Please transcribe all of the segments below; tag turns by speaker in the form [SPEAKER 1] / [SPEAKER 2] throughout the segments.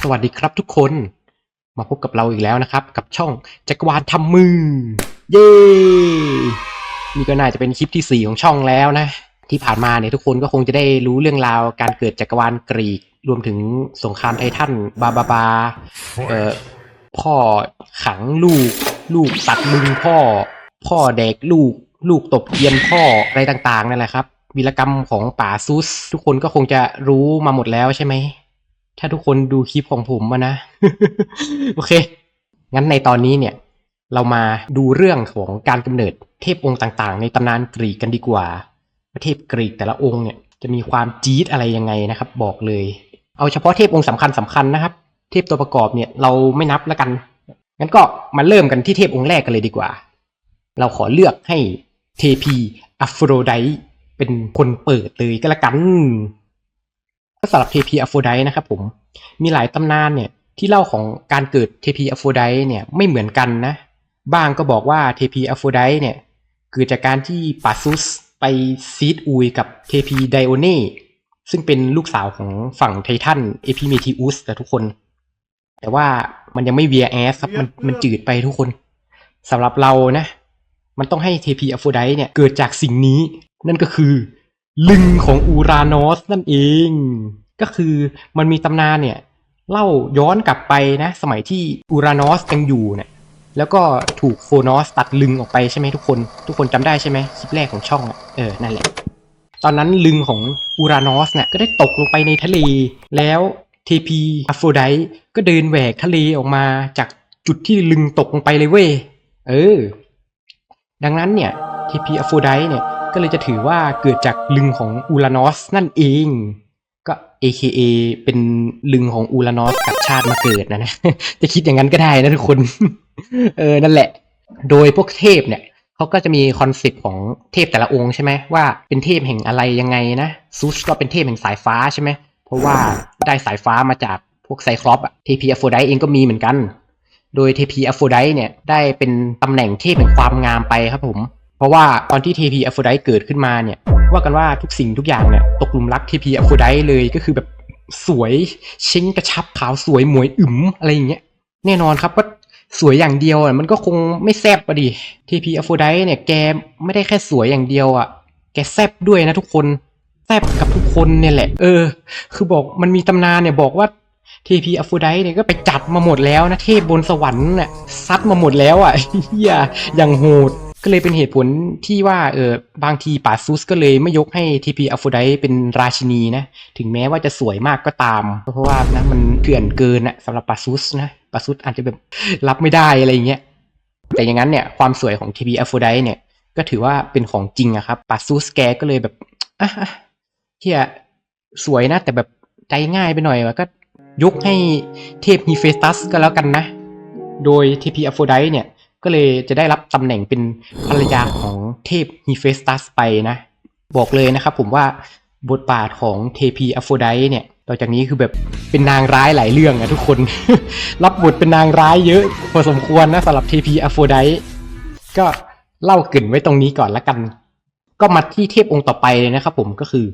[SPEAKER 1] สวัสดีครับทุกคน มาพบกับเราอีกแล้วนะครับ กับช่องจักรวาลทำมือ เย้นี่ก็น่าจะเป็นคลิปที่ 4 ของช่องแล้วนะ ที่ผ่านมาเนี่ยทุกคนก็คงจะได้รู้เรื่องราวการเกิดจักรวาลกรีก รวมถึงสงครามไททันบาบาบาเอ่อพ่อขังลูก ลูกตัดมึงพ่อ พ่อแดกลูก ลูกตบเกียนพ่ออะไรต่างๆนั่นแหละครับวีรกรรมของป่าซุส ทุกคนก็คงจะรู้มาหมดแล้วใช่ไหม ถ้าทุกคนดูคลิปของผมมานะ โอเค งั้นในตอนนี้เนี่ย เรามาดูเรื่องของการกำเนิดเทพองค์ต่างๆ ในตำนานกรีกกันดีกว่าเทพกรีกแต่ละองค์เนี่ยจะมีความจี๊ดอะไรยังไงนะครับ บอกเลย เอาเฉพาะเทพองค์สำคัญสำคัญนะครับ เทพตัวประกอบเนี่ยเราไม่นับแล้วกันงั้นก็มาเริ่มกันที่เทพองค์แรกกันเลยดีกว่า เราขอเลือกให้เทพีอัฟโรไดเป็นคนเปิดเลยก็แล้วกัน ก็สำหรับเทพีอโฟไดนะครับผมมีหลายตำนานเนี่ยที่เล่าของการเกิดเทพีอโฟไดเนี่ยไม่เหมือนกันนะบ้างก็บอกว่าเทพีอโฟไดเนี่ยเกิดจากการที่ปาซุสไปซีดอุยกับเทพีไดโอเน่ซึ่งเป็นลูกสาวของฝั่งไททันเอพิเมทิอุสแต่ทุกคน แต่ว่ามันยังไม่เวียแอสครับมันมันจืดไปทุกคนสำหรับเรานะ มันต้องให้เทพีอโฟไดเนี่ยเกิดจากสิ่งนี้นั่นก็คือ ลึงของอูรานอสนั่นเอง ก็คือมันมีตำนานเนี่ยเล่าย้อนกลับไปนะสมัยที่อูรานอสยังอยู่เนี่ยแล้วก็ถูกโครนอสตัดลึงออกไปใช่ไหมทุกคน ทุกคนจำได้ใช่ไหมคลิปแรกของช่องเออนั่นแหละ ตอนนั้นลึงของอูรานอสเนี่ยก็ได้ตกลงไปในทะเล แล้วเทพีอโฟไดก็เดินแหวกทะเลออกมาจากจุดที่ลึงตกลงไปเลยเว้ยเออ ดังนั้นเนี่ยเทพีอโฟไดเนี่ย ก็เลยจะถือว่าเกิดจากลึงของอูรานอสนั่นเอง ก็ AKA เป็นลึงของอูรานอสกับชาติมาเกิดนะนะ จะคิดอย่างนั้นก็ได้นะทุกคน เออ นั่นแหละ โดยพวกเทพเนี่ยเขาก็จะมีคอนเซปต์ของเทพแต่ละองค์ใช่ไหมว่าเป็นเทพแห่งอะไรยังไงนะซูสก็เป็นเทพแห่งสายฟ้าใช่ไหมเพราะว่าได้สายฟ้ามาจากพวกไซคลอปอะเทพีอโฟไดเองก็มีเหมือนกัน โดยเทพีอโฟไดเนี่ยได้เป็นตำแหน่งเทพแห่งความงามไปครับผม เพราะว่าตอนที่เทพีอโฟไดต์เกิดขึ้นมาเนี่ยว่ากันว่าทุกสิ่งทุกอย่างเนี่ยตกหลุมรักเทพีอโฟไดต์เลยก็คือแบบสวยเช้งกระชับขาวสวยหมวยอึ๋มอะไรอย่างเงี้ยแน่นอนครับว่าสวยอย่างเดียวอะมันก็คงไม่แซบปะดิเทพีอโฟไดต์เนี่ยแกไม่ได้แค่สวยอย่างเดียวอะแกแซบด้วยนะทุกคนแซบกับทุกคนเนี่ยแหละ เออ คือบอกมันมีตำนานเนี่ยบอกว่าเทพีอโฟไดต์เนี่ยก็ไปจัดมาหมดแล้วนะเทพบนสวรรค์น่ะซัดมาหมดแล้วอะเฮียอย่างโหด ก็เลยเป็นเหตุผลที่ว่าเออบางทีป่าซุสก็เลยไม่ยกให้ทีพีอโฟไดเป็นราชินีนะ ถึงแม้ว่าจะสวยมากก็ตาม เพราะว่านะมันเถื่อนเกินอะสำหรับป่าซุสนะป่าซุสอาจจะแบบรับไม่ได้อะไรอย่างเงี้ยแต่อย่างนั้นเนี่ยความสวยของทีพีอโฟไดเนี่ยก็ถือว่าเป็นของจริงอะครับป่าซุสแกก็เลยแบบอะเฮียสวยนะแต่แบบใจง่ายไปหน่อยวะก็ยกให้เทพฮีเฟสตัสก็แล้วกันนะ โดยเทพีอโฟไดเนี่ย ก็เลยจะได้รับตำแหน่งเป็นภรรยาของเทพฮีเฟสตัสไปนะ บอกเลยนะครับผมว่าบทบาทของเทพีอโฟไดเนี่ยต่อจากนี้คือแบบเป็นนางร้ายหลายเรื่องอะทุกคน รับบทเป็นนางร้ายเยอะพอสมควรนะสำหรับเทพีอโฟไดก็เล่ากรินไว้ตรงนี้ก่อนละกัน ก็มาที่เทพองค์ต่อไปเลยนะครับผมก็คือ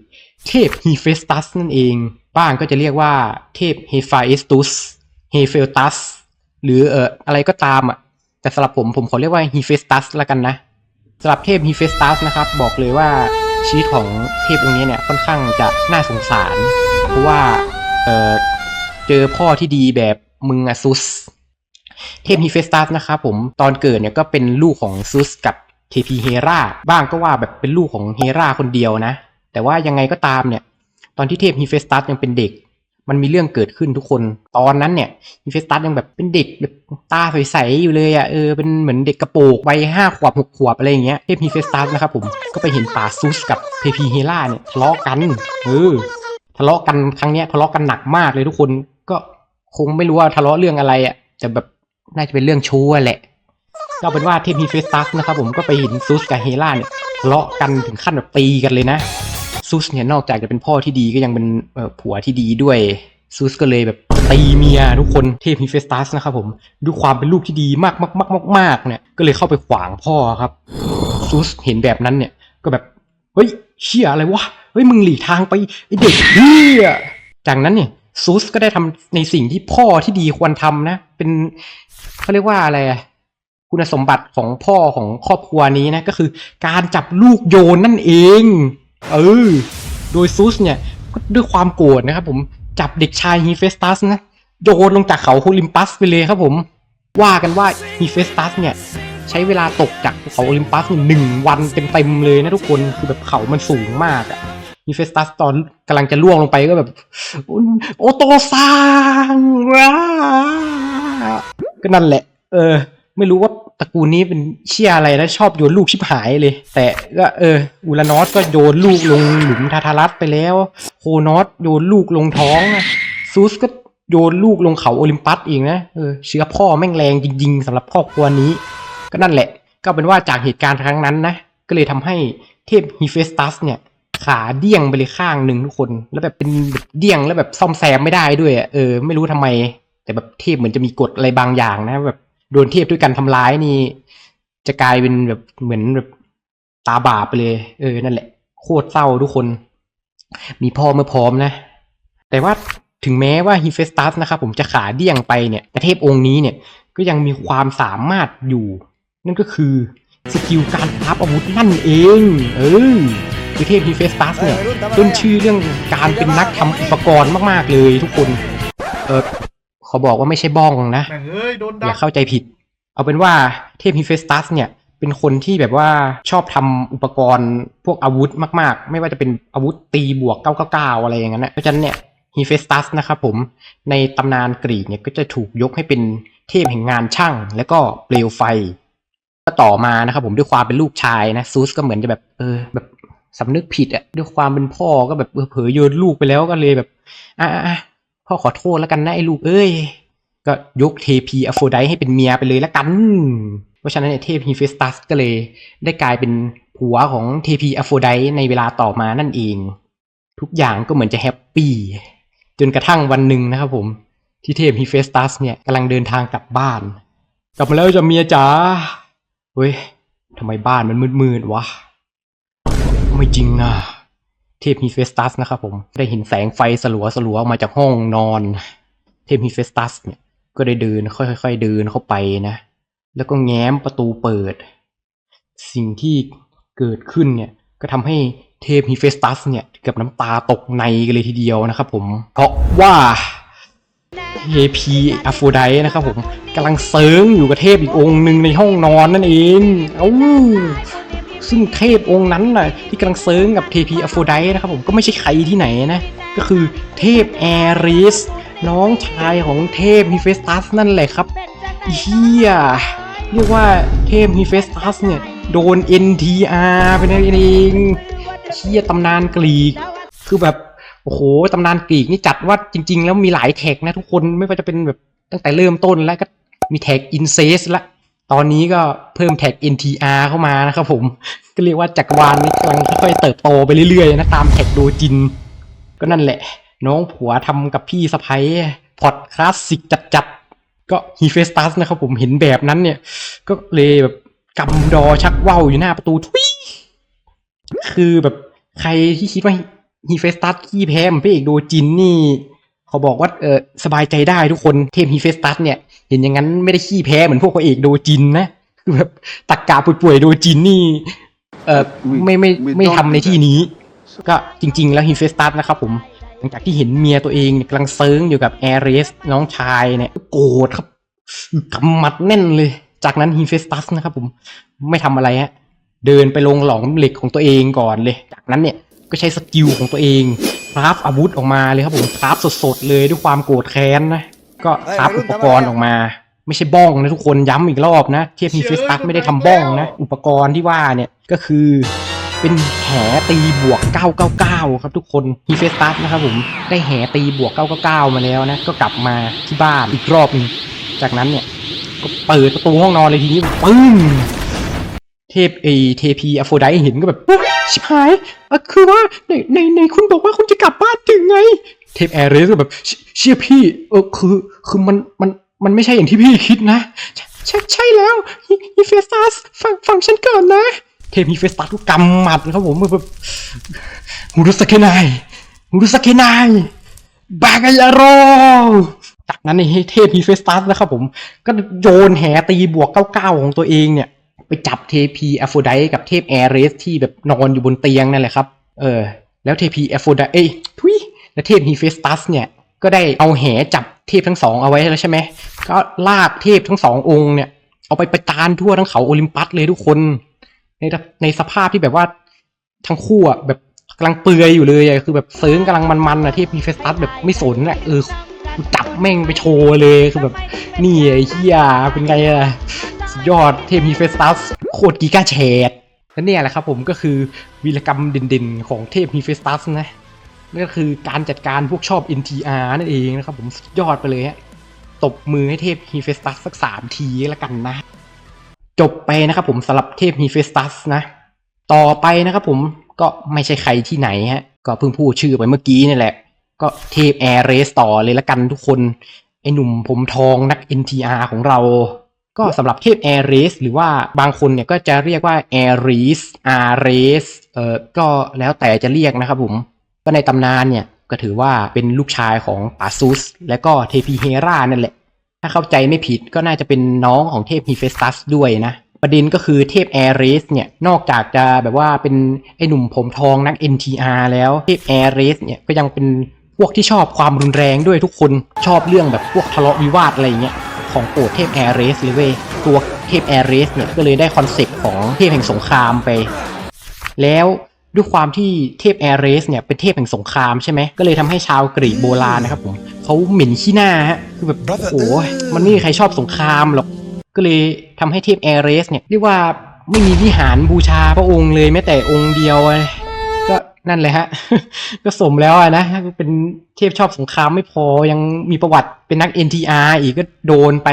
[SPEAKER 1] เทพฮีเฟสตัสนั่นเอง บ้างก็จะเรียกว่าเทพเฮฟาเอสตุสเฮเฟลตัสหรือเอ่ออะไรก็ตามอะ แต่สำหรับผมผมขอเรียกว่าฮีเฟสตัสละกันนะสำหรับเทพฮีเฟสตัสนะครับ บอกเลยว่าชีวิตของเทพองค์นี้เนี่ยค่อนข้างจะน่าสงสาร เพราะว่าเออเจอพ่อที่ดีแบบมึงอะซุส เทพฮีเฟสตัสนะครับผมตอนเกิดเนี่ยก็เป็นลูกของซุสกับเทพีเฮราบ้างก็ว่าแบบเป็นลูกของเฮราคนเดียวนะ แต่ว่ายังไงก็ตามเนี่ย ตอนที่เทพฮีเฟสตัสยังเป็นเด็ก มันมีเรื่องเกิดขึ้นทุกคน ตอนนั้นเนี่ยฮีเฟสตัสยังแบบเป็นเด็กแบบตาใสๆอยู่เลยอะ่ะเออเป็นเหมือนเด็กกระโปงวัยห้าขวบหกขวบอะไรอย่างเงี้ยเทพีเฟสตัสนะครับผมก็ไปเห็นป่าซุสกับเทพีเฮราเนี่ยทะเลาะกันเออทะเลาะกันครั้งเนี้ยทะเลาะกันหนักมากเลยทุกคนก็คงไม่รู้ว่าทะเลาะเรื่องอะไรอะ่ะแต่แบบน่าจะเป็นเรื่องชู้แหละก็เป็นว่าเทพฮีเฟสตัสนะครับผมก็ไปเห็นซุสกับเฮราเนี่ยทะเลาะกันถึงขั้นแบบตีกันเลยนะ ซุสเนี่ยนอกจากจะเป็นพ่อที่ดีก็ยังเป็นผัวที่ดีด้วยซุสก็เลยแบบตีเมียทุกคนเทพฮิเฟสตัสนะครับผมด้วยความเป็นลูกที่ดีมากมากมากมากมากเนี่ยก็เลยเข้าไปขวางพ่อครับซุสเห็นแบบนั้นเนี่ยก็แบบเฮ้ยเชี่ยอะไรวะเฮ้ยมึงหลีกทางไปไอเด็กเฮียจากนั้นเนี่ยซูสก็ได้ทำในสิ่งที่พ่อที่ดีควรทำนะ เป็นเขาเรียกว่าอะไรคุณสมบัติของพ่อของครอบครัวนี้นะ ก็คือการจับลูกโยนนั่นเอง เออ โดยซูสเนี่ยก็ด้วยความโกรธนะครับผมจับเด็กชายฮีเฟสตัสนะโยนลงจากเขาโฮลิมปัสไปเลยครับผม ว่ากันว่าฮีเฟสตัสเนี่ยใช้เวลาตกจากเขาโอลิมปัสหนึ่งวันเต็มๆเลยนะทุกคนคือแบบเขามันสูงมากอะฮีเฟสตัสตอนกำลังจะล่วงลงไปก็แบบ โอโตซังว้าก็นั่นแหละ เออ ไม่รู้ว่า ระกูลนี้เป็นเชี่ยอะไรนะชอบโยนลูกชิบหายเลย แต่ก็เอออูรานอสก็โยนลูกลงหลุมทาทารัสไปแล้ว โคนอสโยนลูกลงท้องซูสก็โยนลูกลงเขาโอลิมปัสอีกนะเออเชื้อพ่อแม่งแรงจริงๆสำหรับครอบครัวนี้ ก็นั่นแหละ ก็เป็นว่าจากเหตุการณ์ครั้งนั้นนะก็เลยทำให้เทพฮีเฟสตัสเนี่ยขาเดี้ยงไปเลยข้างหนึ่งทุกคน แล้วแบบเป็นแบบเดี้ยงแล้วแบบซ่อมแซมไม่ได้ด้วยเออไม่รู้ทำไม แต่แบบเทพเหมือนจะมีกฎอะไรบางอย่างนะแบบ โดนเทพด้วยกันทำร้ายนี่ จะกลายเป็นแบบเหมือนแบบตาบาปไปเลย เออ นั่นแหละ โคตรเศร้าทุกคน มีพ่อเมื่อพร้อมนะ แต่ว่าถึงแม้ว่าฮีเฟสตัสนะครับผมจะขาเดี้ยงไปเนี่ยแต่เทพองค์นี้เนี่ยก็ยังมีความสามารถอยู่ นั่นก็คือสกิลการคราฟอาวุธนั่นเอง เออคือเทพฮีเฟสตัสเนี่ยต้นชื่อเรื่องการเป็นนักทำอุปกรณ์มาก ๆ เลยทุกคน เออ ขอบอกว่าไม่ใช่บ้องนะ
[SPEAKER 2] แม่งเอ้ยโดน
[SPEAKER 1] อ
[SPEAKER 2] ดั
[SPEAKER 1] ย่ากเข้าใจผิด เอาเป็นว่าเทพฮิเฟสตัสเนี่ย เป็นคนที่แบบว่าชอบทำอุปกรณ์พวกอาวุธมากๆ ไม่ว่าจะเป็นอาวุธตีบวก 999 อะไรอย่างนั้นนะเพราะฉะนั้นเนี่ยฮิเฟสตัสนะครับผมในตำนานกรีกเนี่ยก็จะถูกยกให้เป็นเทพแห่งงานช่าง และก็เปลวไฟ ก็ต่อมานะครับผมด้วยความเป็นลูกชายนะซูสก็เหมือนจะแบบเออแบบสำนึกผิดอะด้วยความเป็นพ่อก็แบบเออเผลอโยนลูกไปแล้วก็เลยแบบ อะอะอะ พ่อขอโทษแล้วกันนะไอ้ลูกเอ้ย ก็ยกเทพีอโฟไดให้เป็นเมียไปเลยละกัน เพราะฉะนั้นเนี่ยเทพฮีเฟสตัสก็เลยได้กลายเป็นผัวของเทพีอโฟไดในเวลาต่อมานั่นเอง ทุกอย่างก็เหมือนจะแฮปปี้จนกระทั่งวันหนึ่งนะครับผมที่เทพฮีเฟสตัสเนี่ยกำลังเดินทางกลับบ้าน กลับมาแล้วจะเมียจ๋าเฮ้ยทำไมบ้านมันมืดๆวะ ไม่จริงนะ เทพฮีเฟสตัสนะครับผมได้เห็นแสงไฟสลัวสลัวออกมาจากห้องนอน เทพฮีเฟสตัสเนี่ยก็ได้เดินค่อยๆเดินเข้าไปนะ แล้วก็แง้มประตูเปิด สิ่งที่เกิดขึ้นเนี่ยก็ทำให้เทพฮีเฟสตัสเนี่ยเกับน้ำตาตกในกันเลยทีเดียวนะครับผม เพราะว่าเทพีอโฟไดนะครับผมกำลังเซิร์งอยู่กับเทพอีกองค์หนึ่งในห้องนอนนั่นเอง เอ้า ซึ่งเทพองค์นั้นน่ะที่กำลังเซิงกับเทพีอโฟไดนะครับผมก็ไม่ใช่ใครที่ไหนนะ ก็คือเทพแอริสน้องชายของเทพฮิเฟสตัสนั่นแหละครับเฮียเรียกว่าเทพฮิเฟสตัสเนี่ย โดน NTR ไปนั่นเองเฮียตำนานกรีก คือแบบ โอ้โหตำนานกรีกนี่จัดว่าจริง ๆ แล้วมีหลายแท็กนะทุกคนไม่ว่าจะเป็นแบบตั้งแต่เริ่มต้นแล้วก็มีแท็ก incest ละ ตอนนี้ก็เพิ่มแท็ก NTR เข้ามานะครับผม ก็เรียกว่าจักรวาลนี้กำลังค่อยๆเติบโตไปเรื่อยๆนะตามแท็กโดจิน ก็นั่นแหละ น้องผัวทำกับพี่สะพ้ยพอดคลาสสิกจัดๆ ก็ฮีเฟสตัสนะครับผมเห็นแบบนั้นเนี่ย ก็เลยแบบกำดอชักว่าวอยู่หน้าประตูทุยคือแบบใครที่คิดว่าฮีเฟสตัสขี้แพ้มพระเอกโดจินนี่ เขาบอกว่าเออ สบายใจได้ทุกคนเทพฮีเฟสตัสเนี่ย เห็นอย่างนั้นไม่ได้ขี้แพ้เหมือนพวกพระเอกโดจินนะคือแบบตักกาป่วยๆโดจินนี่ เออไม่ไม่ไม่ทำในที่นี้ ก็จริง ๆ แล้วฮีเฟสตัสนะครับผมหลังจากที่เห็นเมียตัวเองกำลังเซิร์งอยู่กับแอริสน้องชายเนี่ยโกรธครับกำมัดแน่นเลย จากนั้นฮีเฟสตัสนะครับผมไม่ทำอะไรฮะเดินไปลงหลอมเหล็กของตัวเองก่อนเลย จากนั้นเนี่ยก็ใช้สกิลของตัวเอง ราฟอาวุธออกมาเลยครับผมคราฟสดๆเลยด้วยความโกรธแค้นนะ ก็คราฟอุปกรณ์ออกมา ไม่ใช่บ้องนะทุกคนย้ำอีกรอบนะเทียบฮีเฟสตัสไม่ได้ทำบ้องนะ อุปกรณ์ที่ว่าเนี่ยก็คือเป็นแหตีบวก 999 ครับทุกคนฮีเฟสตัสนะครับผมได้แหตีบวก 999 มาแล้วนะ ก็กลับมาที่บ้านอีกรอบหนึงจากนั้นเนี่ยก็เปิดประตูห้องนอนเลยทีนี้ปึ้งเทพเอเทพีอโฟไดเห็นก็แบบปุ๊บ ชิบหายเอ่อคือว่าในในในคุณบอกว่าคุณจะกลับบ้านถึงไง เทพแอร์เรสก็แบบเชเชื่อพี่เออคือคือมันมันมันไม่ใช่อย่างที่พี่คิดนะ ใช่ใช่แล้วฮีเฟสตัสฟังฟังฉันก่อนนะ เทพฮีเฟสตัสก็กำหมัดครับผมแบบฮูรุสเกนายฮูรุสเกนายบากายาโรจากนั้นในเทพฮีเฟสตัสนะครับผม ก็โยนแหตีบวกเก้าของตัวเองเนี่ย ไปจับเทพีแอฟโฟไดกับเทพแอเรสที่แบบนอนอยู่บนเตียงนั่นแหละครับ เออ แล้วเทพีแอฟโฟไดเอ้ยทุยและเทพฮีเฟสตัสเนี่ย ก็ได้เอาแหจับเทพทั้งสองเอาไว้แล้วใช่ไหม ก็ลากเทพทั้งสององค์เนี่ย เอาไปประจานทั่วทั้งเขาโอลิมปัสเลยทุกคน ในในสภาพที่แบบว่าทั้งคู่อะแบบกำลังเปลือยอยู่เลยอะคือแบบเซิร์งกำลังมันๆอะเทพฮีเฟสตัสแบบไม่สนอะเออจับแม่งไปโชว์เลยคือแบบนี่ไอ้เฮียเป็นไงอะ ยอดเทพฮีเฟสตัสโคตรกีกาแชดและเนี่ยแหละครับผมก็คือวีรกรรมเด่นๆ ของเทพฮีเฟสตัสนะนั่นก็คือการจัดการพวกชอบ NTR นั่นเองนะครับผมสุดยอดไปเลยฮะตบมือให้เทพฮีเฟสตัสสักสามทีแล้วกันนะ จบไปนะครับผมสำหรับเทพฮีเฟสตัสนะ ต่อไปนะครับผมก็ไม่ใช่ใครที่ไหนฮะ ก็เพิ่งพูดชื่อไปเมื่อกี้นี่แหละ ก็เทพแอร์เรสต่อเลยละกันทุกคน ไอหนุ่มผมทองนัก NTR ของเรา ก็สำหรับเทพแอร์เรสหรือว่าบางคนเนี่ยก็จะเรียกว่าแอร์รีสอาร์เรสเอ่อก็แล้วแต่จะเรียกนะครับผม ก็ในตำนานเนี่ยก็ถือว่าเป็นลูกชายของปาซุส และก็เทพีเฮรานั่นแหละ ถ้าเข้าใจไม่ผิดก็น่าจะเป็นน้องของเทพฮีเฟสตัสด้วยนะประเด็นก็คือเทพแอร์เรสเนี่ยนอกจากจะแบบว่าเป็นไอ้หนุ่มผมทองนัก NTR แล้วเทพแอร์เรสเนี่ยก็ยังเป็นพวกที่ชอบความรุนแรงด้วยทุกคนชอบเรื่องแบบพวกทะเลาะวิวาทอะไรเงี้ย ของโปรดเทพแอร์เรสเลยเว้ยตัวเทพแอร์เรสเนี่ยก็เลยได้คอนเซ็ปต์ของเทพแห่งสงครามไป แล้วด้วยความที่เทพแอร์เรสเนี่ยเป็นเทพแห่งสงครามใช่ไหมก็เลยทำให้ชาวกรีกโบราณนะครับผมเขาเหม็นขี้หน้าฮะคือแบบโอ้โหมันไม่มีใครชอบสงครามหรอกก็เลยทำให้เทพแอร์เรสเนี่ยเรียกว่าไม่มีวิหารบูชาพระองค์เลยแม้แต่องค์เดียว นั่นเลยฮะ ก็สมแล้วอะนะเป็นเทพชอบสงครามไม่พอยังมีประวัติเป็นนัก NTR อีกก็โดนไป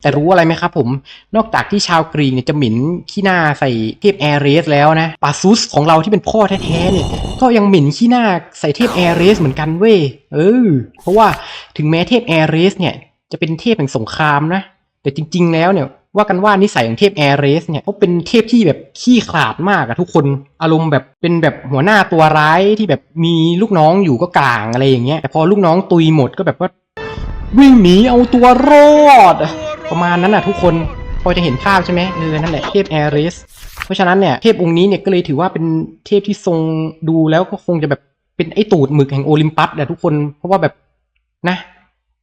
[SPEAKER 1] แต่รู้อะไรไหมครับผม นอกจากที่ชาวกรีกเนี่ยจะหมิ่นขี้หน้าใส่เทพแอรเรสแล้วนะปาซุสของเราที่เป็นพ่อแท้ๆเนี่ยก็ยังหมิ่นขี้หน้าใส่เทพแอรเรสเหมือนกันเว้ยเออ เพราะว่าถึงแม้เทพแอรเรสเนี่ยจะเป็นเทพแห่งสงครามนะ แต่จริง ๆ แล้วเนี่ย ว่ากันว่านิสัยของเทพแอร์เรสเนี่ยเขาเป็นเทพที่แบบขี้ขลาดมากอะทุกคนอารมณ์แบบเป็นแบบหัวหน้าตัวร้ายที่แบบมีลูกน้องอยู่ก็กลางอะไรอย่างเงี้ยแต่พอลูกน้องตุยหมดก็แบบว่า วิ่งหนีเอาตัวรอด ประมาณนั้นน่ะทุกคนพอจะเห็นภาพใช่ไหมเออนั่นแหละเทพแอริสเพราะฉะนั้นเนี่ยเทพองค์นี้เนี่ยก็เลยถือว่าเป็นเทพที่ทรงดูแล้วก็คงจะแบบเป็นไอตูดหมึกแห่งโอลิมปัสแหละทุกคนเพราะว่าแบบนะ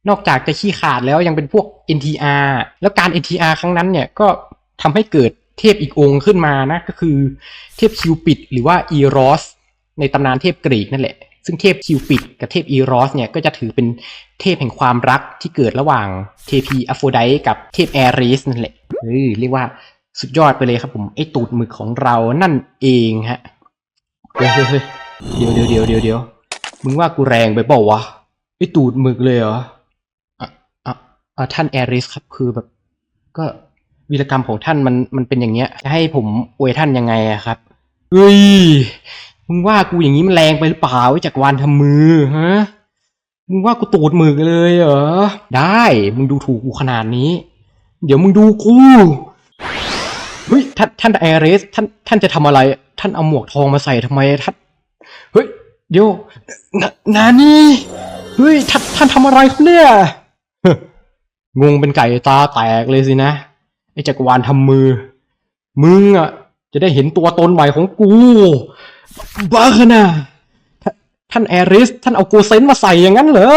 [SPEAKER 1] นอกจากจะขี้ขาดแล้วยังเป็นพวก NTR แล้วการ NTR ครั้งนั้นเนี่ยก็ทำให้เกิดเทพอีกองค์ขึ้นมานะ ก็คือเทพคิวปิดหรือว่าอีรอสในตำนานเทพกรีกนั่นแหละ ซึ่งเทพคิวปิดกับเทพอีรอสเนี่ยก็จะถือเป็นเทพแห่งความรักที่เกิดระหว่างเทพีอโฟไดกับเทพแอริสนั่นแหละเออเรียกว่าสุดยอดไปเลยครับผมไอตูดหมึกของเรานั่นเองฮะเฮ้ยเฮ้ยเดี๋ยวเดี๋ยวเดี๋ยวเดี๋ยวเดี๋ยวมึงว่ากูแรงไปเปล่าวะไอตูดหมึกเลยเหรอ ท่านแอริสครับคือแบบก็วีรกรรมของท่านมันมันเป็นอย่างเงี้ยจะให้ผมอวยท่านยังไงอะครับเฮ้ยมึงว่ากูอย่างนี้มันแรงไปหรือเปล่าไอ้จักรวาลทำมือฮะมึงว่ากูตูดมือเลยเหรอได้มึงดูถูกกูขนาดนี้ เดี๋ยวมึงดูกูเฮ้ยท่านท่านแอริสท่านท่านจะทำอะไร ท่านเอาหมวกทองมาใส่ทำไมท่านเฮ้ยเดี๋ยวนนานี่เฮ้ยท่านท่านทำอะไรครับเนี่ย งงเป็นไก่ตาแตกเลยสินะไอ้จักรวาลทำมือ มึงอะ จะได้เห็นตัวตนใหม่ของกูบ้าขนาดท่านแอริส ท่านเอาโกเซนมาใส่อย่างนั้นเหรอ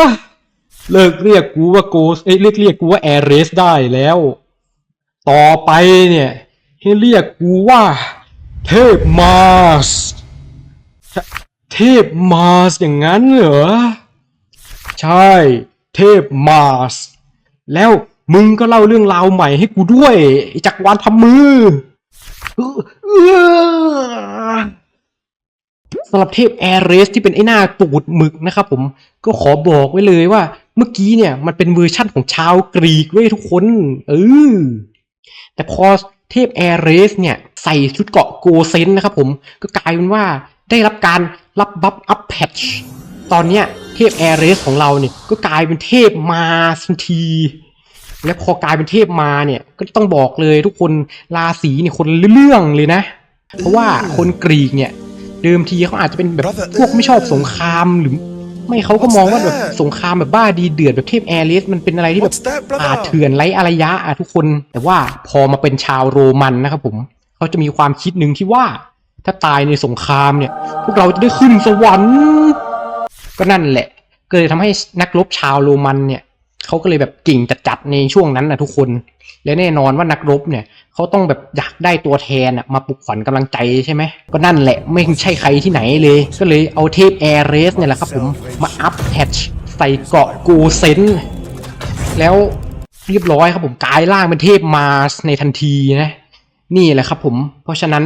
[SPEAKER 1] เลิกเรียกกูว่าโกเอ้ยเรียกเรียกกูว่าแอริสได้แล้ว ต่อไปเนี่ย ให้เรียกกูว่า เทพมาสเทพมาสอย่างนั้นเหรอ ใช่ เทพมาส แล้วมึงก็เล่าเรื่องราวใหม่ให้กูด้วยจักรวาลทำมือสำหรับเทพแอร์เรสที่เป็นไอ้หน้าตูดหมึกนะครับผมก็ขอบอกไว้เลยว่า เมื่อกี้เนี่ย มันเป็นเวอร์ชั่นของชาวกรีกเว้ยทุกคน เออแต่พอเทพแอร์เรสเนี่ย ใส่ชุดเกาะโกเซนนะครับผมก็กลายเป็นว่าได้รับการรับบัฟอัพแพทช ตอนเนี้ยเทพแอร์เรสของเราเนี่ยก็กลายเป็นเทพมาทันที และพอกลายเป็นเทพมาเนี่ยก็ต้องบอกเลยทุกคนราศีเนี่ยคนละเรื่องเลยนะ เพราะว่าคนกรีกเนี่ยเดิมทีเขาอาจจะเป็นแบบพวกไม่ชอบสงครามหรือไม่เขาก็มองว่าแบบสงครามแบบบ้าดีเดือดแบบเทพแอริสมันเป็นอะไรที่แบบ
[SPEAKER 2] What's that,
[SPEAKER 1] ป่า
[SPEAKER 2] brother?
[SPEAKER 1] เถื่อนไร้อารยะอะทุกคน แต่ว่าพอมาเป็นชาวโรมันนะครับผมเขาจะมีความคิดหนึ่งที่ว่า ถ้าตายในสงครามเนี่ย พวกเราจะได้ขึ้นสวรรค์ ก็นั่นแหละก็เลยทำให้นักรบชาวโรมันเนี่ยเขาก็เลยแบบเก่งจัดๆในช่วงนั้นนะทุกคน และแน่นอนว่านักรบเนี่ยเขาต้องแบบอยากได้ตัวแทนมาปลุกขวัญกำลังใจใช่ไหมก็นั่นแหละไม่ใช่ใครที่ไหนเลย ก็เลยเอาเทพแอร์เรสเนี่ยแหละครับผมมาอัพแพทชใส่เกาะโกเซนแล้วเรียบร้อยครับผมกลายร่างเป็นเทพมารสในทันทีนะ นี่แหละครับผม เพราะฉะนั้น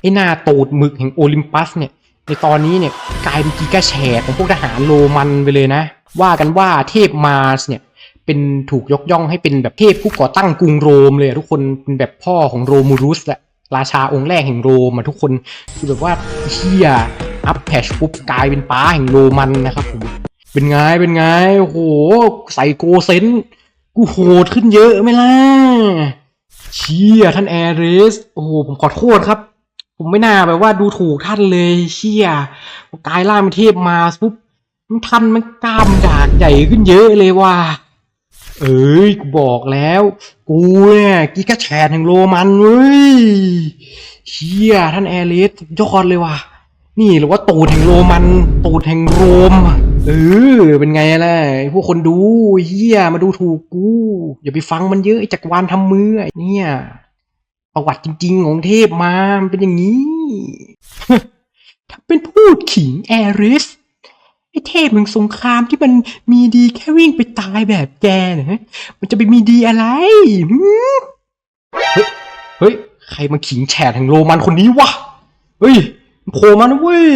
[SPEAKER 1] ไอ้หน้าตูดหมึกแห่งโอลิมปัสเนี่ย ในตอนนี้เนี่ยกลายเป็นกีกาแชร์ของพวกทหารโรมันไปเลยนะ ว่ากันว่าเทพมาร์สเนี่ยเป็นถูกยกย่องให้เป็นแบบเทพผู้ก่อตั้งกรุงโรมเลยทุกคนเป็นแบบพ่อของโรมูรุสแหละราชาองค์แรกแห่งโรมทุกคนคือแบบว่าเฮียอัพแพชปุ๊บกลายเป็นป้าแห่งโรมันนะครับผมเป็นไงเป็นไงโอ้โหใส่โกเซนกูโหดขึ้นเยอะไหมล่ะเชียท่านแอริสโอ้โหผมขอโทษครับ ผมไม่น่าแบบว่าดูถูกท่านเลยเชี่ยกายร่างเทพมาปุ๊บมันท่านมันกล้ามดากใหญ่ขึ้นเยอะเลยว่ะเอ้ยกูบอกแล้ว กูเนี่ยกิกาแชนแห่งโรมันเว้ยเชี่ยท่านแอริสสุดยอดเลยว่ะนี่หรือว่าตูดแห่งโรมัน ตูดแห่งโรม เออ เป็นไงล่ะพวกคนดูเฮียมาดูถูกกู อย่าไปฟังมันเยอะไอ้จักรวาลทำมือไอ้เนี่ย ประวัติจริง ๆ ของเทพมามันเป็นอย่างนี้ถ้าเป็นพูดขิงแอริสไอ้เทพแห่งสงครามที่มันมีดีแค่วิ่งไปตายแบบแกนะ มันจะไปมีดีอะไรหืมเฮ้ยเฮ้ย ใครมาขิงแฉดแห่งโรมันคนนี้วะ เฮ้ยมันโผล่มานะเว้ย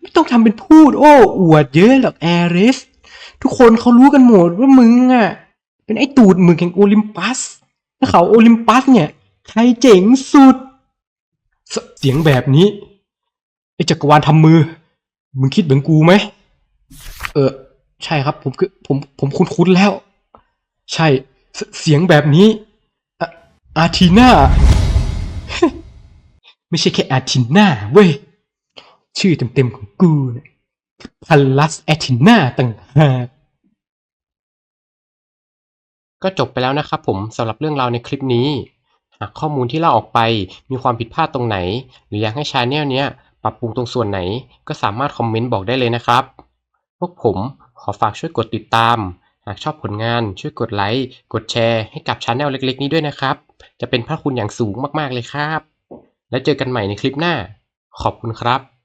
[SPEAKER 1] ไม่ต้องทำเป็นพูด โอ้อวดเยอะหรอกแอริส ทุกคนเขารู้กันหมดว่ามึงอะ เป็นไอ้ตูดมึงแห่งโอลิมปัสถ้า เขาโอลิมปัสเนี่ยใครเจ๋งสุดเสเสียงแบบนี้ไอจักรวาลทำมือ มึงคิดเหมือนกูไหม เออ ใช่ครับ ผมคือผมผมคุ้นๆแล้ว ใช่เสเสียงแบบนี้อะอาทีน่า ไม่ใช่แค่อาทิน่าเว้ย ชื่อเต็มๆของกูนะพัลลัสแอทิน่าต่างหาก ก็จบไปแล้วนะครับผมสำหรับเรื่องราวในคลิปนี้ หากข้อมูลที่เล่าออกไปมีความผิดพลาดตรงไหน หรืออยากให้ชาแนลเนี้ยปรับปรุงตรงส่วนไหน ก็สามารถคอมเมนต์บอกได้เลยนะครับ พวกผมขอฝากช่วยกดติดตาม หากชอบผลงานช่วยกดไลค์กดแชร์ให้กับชาแนลเล็ก ๆ นี้ด้วยนะครับ จะเป็นพระคุณอย่างสูงมากๆเลยครับ แล้วเจอกันใหม่ในคลิปหน้า ขอบคุณครับ